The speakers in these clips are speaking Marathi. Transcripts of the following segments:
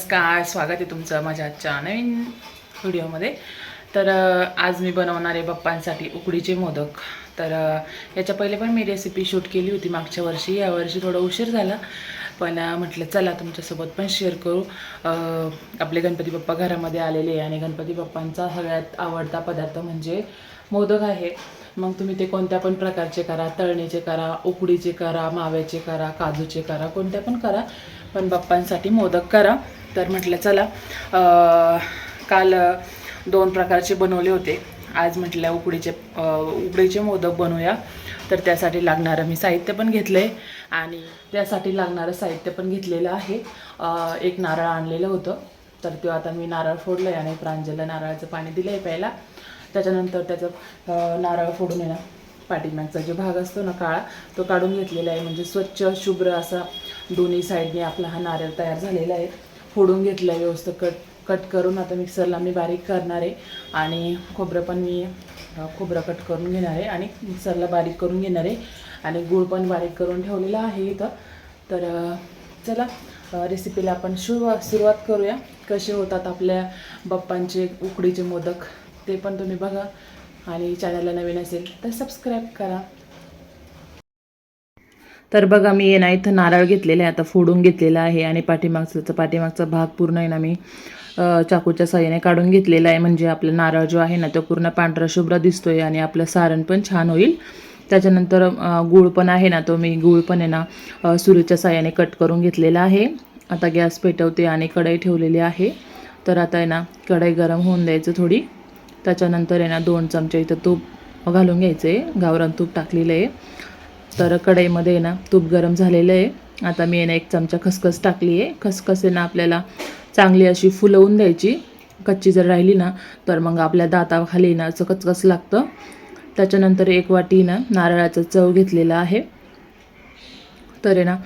नमस्कार स्वागत आहे तुमचं माझ्या आजच्या नवीन व्हिडिओमध्ये. तर आज मी बनवणार आहे बाप्पांसाठी उकडीचे मोदक. तर याच्या पहिले पण मी रेसिपी शूट केली होती मागच्या वर्षी. यावर्षी थोडा उशीर झाला. पण म्हटलं चला तुमच्यासोबत पण शेअर करू. आपले गणपती बाप्पा घरामध्ये आलेले आहे आणि गणपती बाप्पांचा सगळ्यात आवडता पदार्थ म्हणजे मोदक आहे. मग तुम्ही ते कोणत्या पण प्रकारचे करा. तळणीचे करा उकडीचे करा माव्याचे करा काजूचे करा कोणत्या पण करा. पण बाप्पांसाठी मोदक करा. तर म्हटलं चला काल दोन प्रकारचे बनवले होते. आज म्हटलं उकडीचे उकडीचे मोदक बनवूया. तर त्यासाठी लागणारं मी साहित्य पण घेतलं आहे आणि त्यासाठी लागणारं साहित्य पण घेतलेलं आहे. एक नारळ आणलेलं होतं. तर तो आता मी नारळ फोडलं आहे आणि प्रांजलला नारळाचं पाणी दिलं आहे प्यायला. त्याच्यानंतर त्याचं नारळ फोडून येणं पाठीमागचा जो भाग असतो ना काळा तो काढून घेतलेला आहे. म्हणजे स्वच्छ शुभ्र असा दोन्ही साईडने आपला हा नारळ तयार झालेला आहे. फोडून घेतलं आहे व्यवस्थित. कट कट करून आता मिक्सरला मी बारीक करणार आहे. आणि खोबरं पण मी खोबरं कट करून घेणार आहे. आणि मिक्सरला बारीक करून घेणार आहे. आणि गूळ पण बारीक करून ठेवलेला आहे इथं. तर चला रेसिपीला आपण सुरुवात सुरुवात करूया. कसे होतात आपल्या बाप्पांचे उकडीचे मोदक ते पण तुम्ही बघा. आणि चॅनलला नवीन असेल तर सबस्क्राईब करा. तर बघा मी आहे ना इथं नारळ घेतलेला आहे आता फोडून घेतलेला आहे आणि पाठीमागचा पाठीमागचा भाग पूर्ण आहे ना मी चाकूच्या साह्याने काढून घेतलेला आहे. म्हणजे आपला नारळ जो आहे ना तो पूर्ण पांढरा शुभ्र दिसतो आहे आणि आपलं सारण पण छान होईल. त्याच्यानंतर गूळ पण आहे ना तो मी गूळ पण आहे ना सुरीच्या साह्याने कट करून घेतलेला आहे. आता गॅस पेटवते आणि कढई ठेवलेली आहे. तर आता आहे ना कढई गरम होऊन द्यायचं थोडी. त्याच्यानंतर आहे ना दोन चमचे इथं तूप घालून घ्यायचं. आहे गावरान तूप टाकलेलं आहे. तर कढईमध्ये आहे ना तूप गरम झालेलं आहे. आता मी आहे ना एक चमचा खसखस टाकली आहे. खसखस आहे ना आपल्याला चांगली अशी फुलवून द्यायची. कच्ची जर राहिली ना तर मग आपल्या दाताखाली ना असं कचकच लागतं. त्याच्यानंतर एक वाटी ना नारळाचं चव घेतलेला आहे. तर आहे ना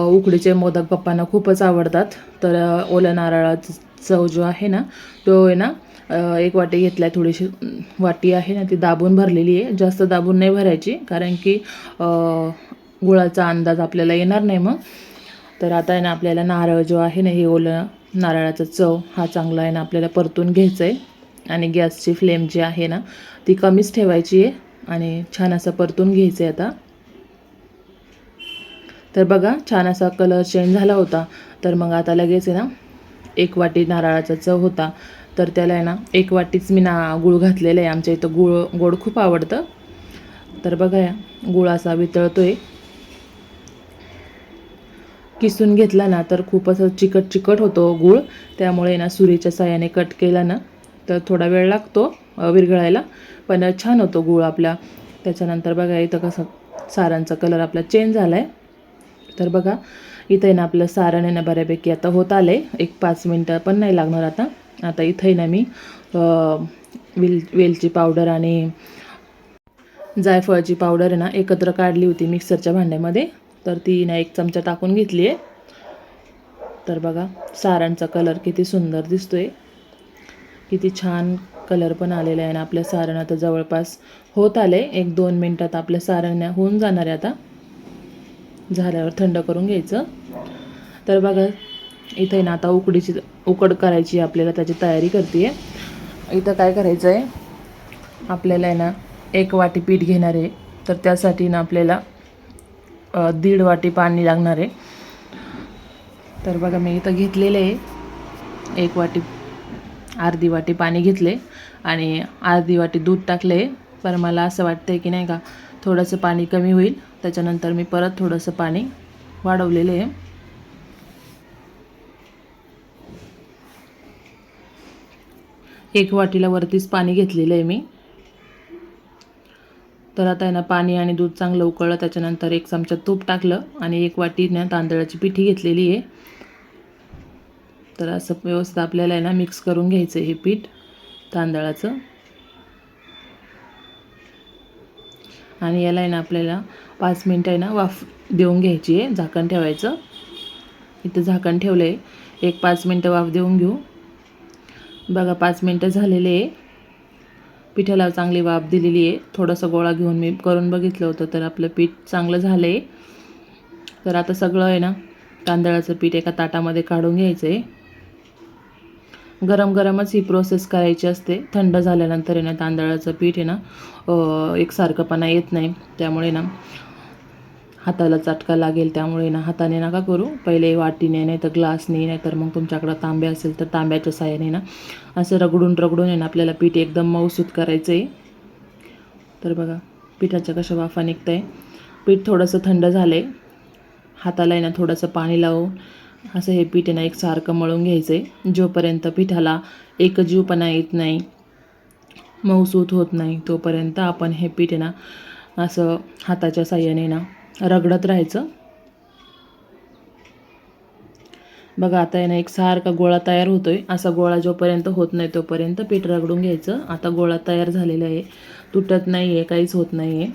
उकडीचे मोदक पप्पांना खूपच आवडतात. तर ओल्या नारळाचं चव जो आहे ना तो आहे ना एक वाटी घेतला आहे थोडीशी वाटी आहे ना ती दाबून भरलेली आहे. जास्त दाबून नाही भरायची कारण की गुळाचा अंदाज आपल्याला येणार नाही मग. तर आता आहे ना आपल्याला नारळ जो आहे ना हे ओलं नारळाचा चव हा चांगला आहे ना आपल्याला परतून घ्यायचं आहे आणि गॅसची फ्लेम जी आहे ना ती कमीच ठेवायची आहे. आणि छान असं परतून घ्यायचं आहे आता. तर बघा छान असा कलर चेंज झाला होता. तर मग आता लगेच आहे ना एक वाटी नारळाचा चव होता. तर त्याला आहे ना एक वाटीच मी ना गूळ घातलेलं आहे. आमच्या इथं गूळ गोड खूप आवडतं. तर बघा या गूळ असा आहे किसून घेतला ना तर खूप असं चिकट चिकट होतो गूळ. त्यामुळे ना सुरीच्या साह्याने कट केला ना तर थोडा वेळ लागतो विरघळायला. पण छान होतो गूळ आपला. त्याच्यानंतर बघा इथं कसं सारांचा कलर आपला चेंज झाला आहे तर बघा इथं आहे ना आपलं सारण आहे ना बऱ्यापैकी आता होत आलं आहे एक पाच मिनटं पण नाही लागणार आता. आता इथं ना मी. वेल वेलची पावडर आणि जायफळाची पावडर आहे ना एकत्र काढली होती मिक्सरच्या भांड्यामध्ये. तर ती ना एक चमचा टाकून घेतली आहे. तर बघा सारांचा कलर किती सुंदर दिसतो आहे किती छान कलर पण आलेला आहे ना आपल्या सारण. आता जवळपास होत आले एक दोन मिनटात आपल्या सारण होऊन जाणार आहे आता. झाल्यावर थंड करून घ्यायचं. तर बघा इथे ना आता उकडीची उकड करायची आपल्याला त्याची तयारी करते आहे इथं काय करायचं आहे आपल्याला आहे ना एक वाटी पीठ घेणार आहे. तर त्यासाठी ना आपल्याला दीड वाटी पाणी लागणार आहे. तर बघा मी इथं घेतलेलं आहे. एक वाटी अर्धी वाटी पाणी घेतले आणि अर्धी वाटी दूध टाकले पण मला असं वाटतं आहे की नाही का थोडंसं पाणी कमी होईल. त्याच्यानंतर मी परत थोडंसं पाणी वाढवलेलं आहे. एक वाटीला वरतीच पाणी घेतलेलं आहे मी. तर आता आहे ना पाणी आणि दूध चांगलं उकळलं त्याच्यानंतर एक चमचा तूप टाकलं आणि एक वाटी ना तांदळाची पिठी घेतलेली आहे. तर असं व्यवस्थित आपल्याला आहे ना मिक्स करून घ्यायचं हे पीठ तांदळाचं. आणि याला आहे ना आपल्याला पाच मिनटं आहे ना वाफ देऊन घ्यायची आहे झाकण ठेवायचं. इथं झाकण ठेवलं आहे एक पाच मिनटं वाफ देऊन घेऊ. बघा पाच मिनटं झालेले आहे. पिठाला चांगली वाफ दिलेली आहे. थोडंसं गोळा घेऊन मी करून बघितलं होतं तर आपलं पीठ चांगलं झालं आहे तर आता सगळं आहे ना तांदळाचं पीठ एका ताटामध्ये काढून घ्यायचं आहे गरम गरमच ही प्रोसेस करायची असते. थंड झाल्यानंतर आहे ना तांदळाचं पीठ आहे ना एकसारखंपणा येत नाही. त्यामुळे ना हाताला चटका लागेल त्यामुळे ना हाताने नका करू. पहिले वाटीने नाही तर ग्लासने नाही तर मग तुमच्याकडं तांब्या असेल तर तांब्याच्या साह्याने ना. असं रगडून रगडून आहे ना आपल्याला पीठ एकदम मऊसूत करायचं आहे तर बघा पिठाच्या कशा वाफा निघत आहे पीठ थोडंसं थंड झालं आहे हाताला आहे ना थोडंसं पाणी लावून असं हे पीठ आहे ना एकसारखं मळून घ्यायचं आहे जोपर्यंत पिठाला एकजीवपणा येत नाही मऊसूत होत नाही तोपर्यंत आपण हे पीठ आहे ना असं हाताच्या साह्याने ना रगडत राहायचं. बघा आता आहे ना एक सारखा गोळा तयार होतोय. असा गोळा जोपर्यंत होत नाही तोपर्यंत पीठ रगडून घ्यायचं. आता गोळा तयार झालेला आहे. तुटत नाही आहे काहीच होत नाही आहे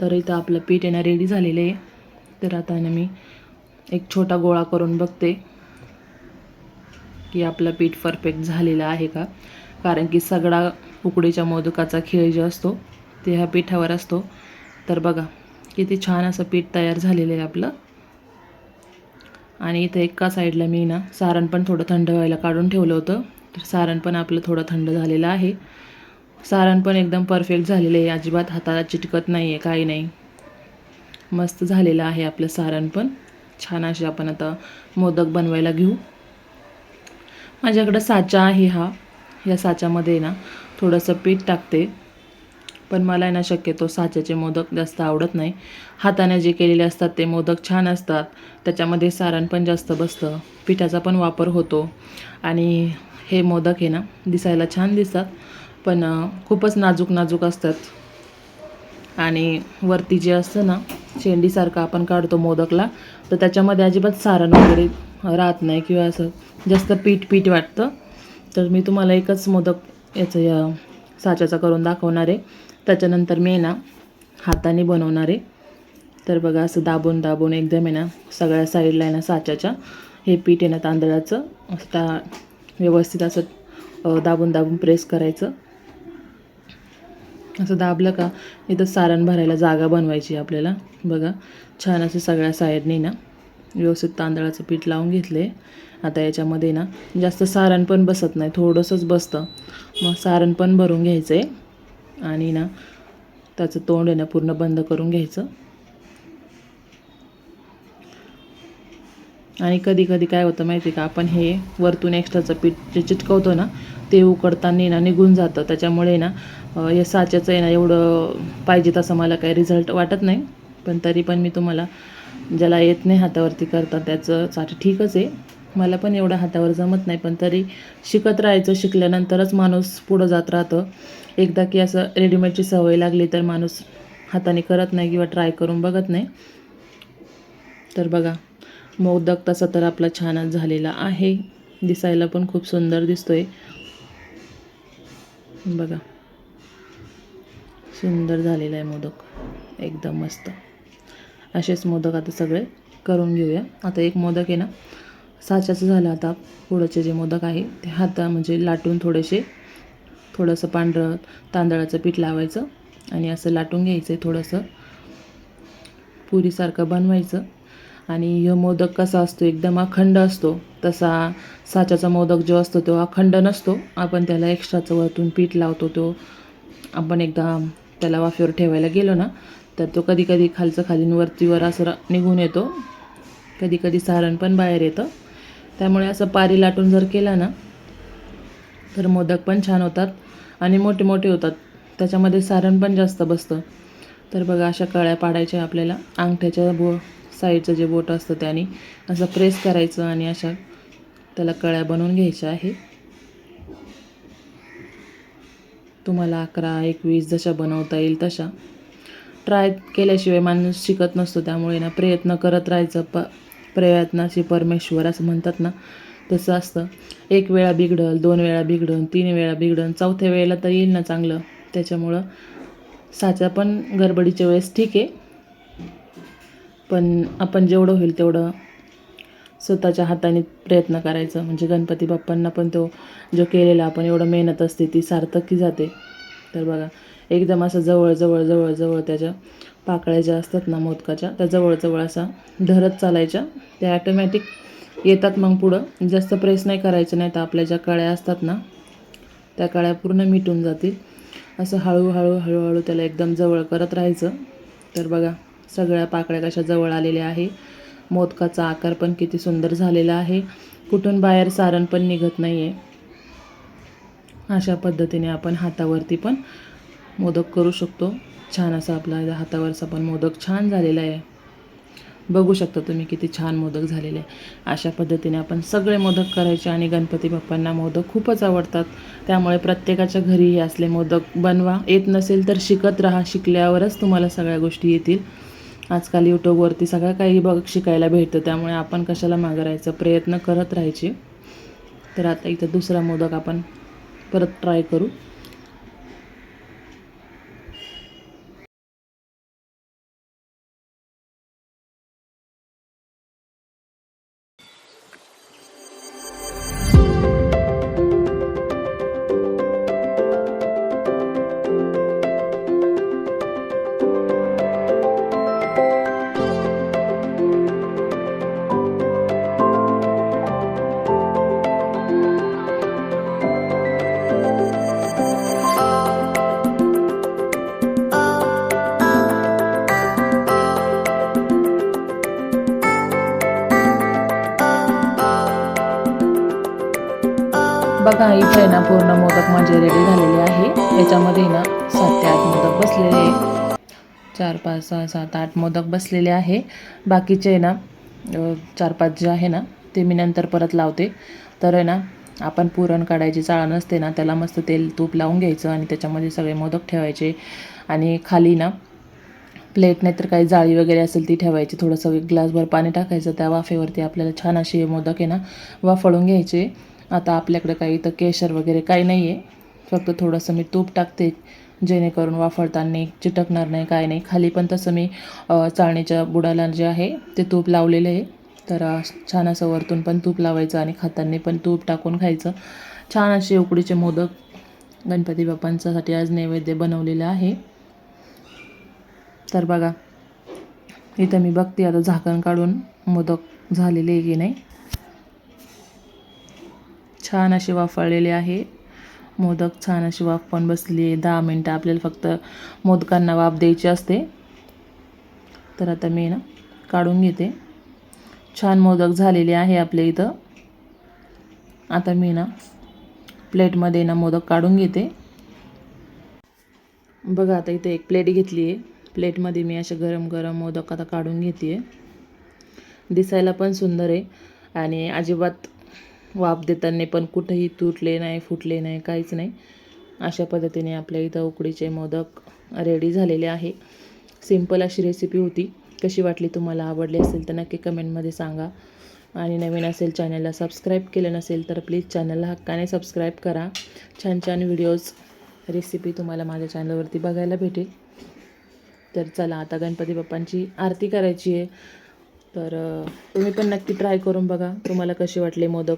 तर इथं आपलं पीठ येणं रेडी झालेलं आहे. तर आता आहे ना मी एक छोटा गोळा करून बघते की आपलं पीठ परफेक्ट झालेलं आहे का? कारण की सगळा उकडीच्या मोदकाचा खेळ जो असतो ते ह्या पिठावर असतो. तर बघा किती छान असं पीठ तयार झालेलं आहे आपलं. आणि इथं एका साईडला मी ना सारण पण थोडं थंड व्हायला काढून ठेवलं होतं. तर सारण पण आपलं थोडं थंड झालेलं आहे. सारण पण एकदम परफेक्ट झालेलं आहे. अजिबात हाताला चिटकत नाही आहे काही नाही. मस्त झालेलं आहे आपलं सारण पण. छान असे आपण आता मोदक बनवायला घेऊ. माझ्याकडं साचा आहे हा. या साच्यामध्ये ना थोडंसं पीठ टाकते. पण मला ना शक्यतो साच्याचे मोदक जास्त आवडत नाही. हाताने जे केलेले असतात ते मोदक छान असतात. त्याच्यामध्ये सारण पण जास्त बसतं. पिठाचा पण वापर होतो. आणि हे मोदक आहे ना दिसायला छान दिसतात. पण खूपच नाजूक नाजूक असतात. आणि वरती जे असतं ना शेंडीसारखं आपण काढतो मोदकला तर त्याच्यामध्ये अजिबात सारण वगैरे राहत नाही किंवा असं जास्त पीठ पीठ वाटतं. तर मी तुम्हाला एकच मोदक याचं या साच्याचा करून दाखवणार आहे. त्याच्यानंतर मी ना हाताने बनवणार आहे. तर बघा असं दाबून दाबून एकदम आहे ना सगळ्या साईडला आहे ना साच्याच्या हे पीठ आहे ना तांदळाचं. असं ता व्यवस्थित असं दाबून दाबून प्रेस करायचं. असं दाबलं का इथं सारण भरायला जागा बनवायची आहे आपल्याला. बघा छान असं सगळ्या साईडने ना व्यवस्थित तांदळाचं पीठ लावून घेतले आता याच्यामध्ये ना जास्त सारण पण बसत नाही थोडंसंच बसतं. मग सारण पण भरून घ्यायचं आहे आणि ना त्याचं तोंड आहे ना पूर्ण बंद करून घ्यायचं. आणि कधी कधी काय होतं माहिती आहे का आपण हे वरतून एक्स्ट्राचं पीठ जे चिटकवतो ना ते उकडताना ना निघून जातं. त्याच्यामुळे ना अं, हे साच्याचं आहे ना एवढं पाहिजे तसं मला काही रिझल्ट वाटत नाही. पण तरी पण मी तुम्हाला ज्याला येत नाही हातावरती करता त्याचं साठी ठीकच आहे. मला पण एवढं हातावर जमत नाही पण तरी शिकत राहायचं. शिकल्यानंतरच माणूस पुढं जात राहतं. एकदा की असं रेडीमेडची सवय लागली तर माणूस हाताने करत नाही किंवा ट्राय करून बघत नाही. तर बघा मोदक तसा तर आपला छानच झालेला आहे. दिसायला पण खूप सुंदर दिसतोय. बघा सुंदर झालेला आहे मोदक. एकदम मस्त. असेच मोदक आता सगळे करून घेऊया. आता एक मोदक आहे ना साच्याचं झालं आता. पुढचे जे मोदक आहे ते हाता म्हणजे लाटून थोडेसे थोडंसं पांढरं तांदळाचं पीठ लावायचं आणि असं लाटून घ्यायचं आहे थोडंसं. पुरीसारखं बनवायचं. आणि हे मोदक कसा असतो एकदम अखंड असतो. तसा साच्याचा मोदक जो असतो तो अखंड नसतो. आपण त्याला एक्स्ट्राचं वरतून पीठ लावतो तो आपण एकदा त्याला वाफेवर ठेवायला गेलो ना तर तो कधी कधी खालचं खालीन वरतीवर असं निघून येतो. कधी कधी सारण पण बाहेर येतं. त्यामुळे असं पारी लाटून जर केला ना तर मोदक पण छान होतात आणि मोठे मोठे होतात. त्याच्यामध्ये सारण पण जास्त बसतं. तर बघा अशा कळ्या पाडायच्या आपल्याला. अंगठ्याच्या बो साईडचं जे बोट असतं त्याने असं प्रेस करायचं आणि अशा त्याला कळ्या बनवून घ्यायच्या आहे. तुम्हाला अकरा एकवीस जशा बनवता येईल तशा. ट्राय केल्याशिवाय माणूस शिकत नसतो त्यामुळे ना प्रयत्न करत राहायचं प प्रयत्नाशी परमेश्वर असं म्हणतात ना तसं असतं. एक वेळा बिघडल दोन वेळा बिघडन तीन वेळा बिघडन चौथ्या वेळेला तर येईल ना चांगलं. त्याच्यामुळं साचा पण गडबडीच्या वेळेस ठीक आहे. पण आपण जेवढं होईल तेवढं स्वतःच्या हाताने प्रयत्न करायचं. म्हणजे गणपती बाप्पांना पण तो जो केलेला आपण एवढं मेहनत असते ती सार्थकी जाते. तर बघा एकदम असं जवळ जवळ जवळ जवळ त्याच्या पाकळ्या ज्या असतात ना मोदकाच्या त्या जवळजवळ असा धरत चालायच्या. त्या ॲटोमॅटिक येतात मग पुढं. जास्त प्रेस नाही करायचं नाही तर आपल्या ज्या कळ्या असतात ना त्या कळ्या पूर्ण मिटून जातील. असं हळूहळू हळूहळू त्याला एकदम जवळ करत राहायचं. तर बघा सगळ्या पाकळ्या कशा जवळ आलेल्या आहे. मोदकाचा आकार पण किती सुंदर झालेला आहे. कुठून बाहेर सारण पण निघत नाही आहे अशा पद्धतीने आपण हातावरती पण मोदक करू शकतो. छान असा आपला हातावरचा पण मोदक छान झालेला आहे. बघू शकता तुम्ही किती छान मोदक झालेले आहे. अशा पद्धतीने आपण सगळे मोदक करायचे आणि गणपती बाप्पांना मोदक खूपच आवडतात. त्यामुळे प्रत्येकाच्या घरी हे असले मोदक बनवा. येत नसेल तर शिकत राहा. शिकल्यावरच तुम्हाला सगळ्या गोष्टी येतील. आजकाल यूट्यूबवरती सगळं काही बघ शिकायला भेटतं. त्यामुळे आपण कशाला मागं राहायचं? प्रयत्न करत राहायचे. तर आता इथं दुसरा मोदक आपण परत ट्राय करू. बघा इथे आहे ना पूर्ण मोदक माझे रेडी झालेले आहे. याच्यामध्ये ना सात ते आठ मोदक बसलेले आहे चार पाच सहा सात आठ मोदक बसलेले आहे. बाकीचे आहे ना चार पाच जे आहे ना ते मी नंतर परत लावते. तर आहे ना आपण पुरण काढायची चाळण असते ना त्याला मस्त तेल तूप लावून घ्यायचं आणि त्याच्यामध्ये सगळे मोदक ठेवायचे. आणि खाली ना प्लेट नाही तर काही जाळी वगैरे असेल ती ठेवायची. थोडंसं ग्लासभर पाणी टाकायचं. त्या वाफेवरती आपल्याला छान असे मोदक आहे ना वाफळून घ्यायचे. आता आपल्याकडे काही इथं केशर वगैरे काही नाही आहे फक्त थोडंसं मी तूप टाकते जेणेकरून वाफळताना चिटकणार नाही काय नाही. खाली पण तसं मी चाळणीच्या बुडाला जे आहे ते तूप लावलेलं आहे. तर छान असं वरतून पण तूप लावायचं आणि खाताना पण तूप टाकून खायचं. छान असे उकडीचे मोदक गणपती बाप्पांच्यासाठी आज नैवेद्य बनवलेलं आहे. तर बघा इथं मी बघते आता झाकण काढून मोदक झालेले आहे की नाही. छान असे वाफळलेले आहे. मोदक छान अशी वाफ पण बसली आहे. दहा मिनटं आपल्याला फक्त मोदकांना वाफ द्यायची असते. तर आता मी ना काढून घेते. छान मोदक झालेले आहे आपल्या इथं. आता मी ना प्लेटमध्ये ना मोदक काढून घेते. बघा आता इथे एक प्लेट घेतली आहे. प्लेटमध्ये मी असे गरम गरम मोदक आता काढून घेते. दिसायला पण सुंदर आहे. आणि अजिबात वाफ देताना पण कुठेही तुटले नाही फुटले नाही काहीच नाही. अशा पद्धतीने आपल्या इथं उकडीचे मोदक रेडी झालेले आहे. सिंपल अशी रेसिपी होती. कशी वाटली तुम्हाला आवडली असेल तर नक्की कमेंटमध्ये सांगा. आणि नवीन असेल चॅनलला सबस्क्राईब केलं नसेल तर प्लीज चॅनलला हक्काने सबस्क्राईब करा. छान छान व्हिडिओज रेसिपी तुम्हाला माझ्या चॅनलवरती बघायला भेटेल. तर चला आता गणपती बाप्पांची आरती करायची आहे. तर तुम्ही पण नक्की ट्राय करून बघा. तुम्हाला कसे वाटले मोदक?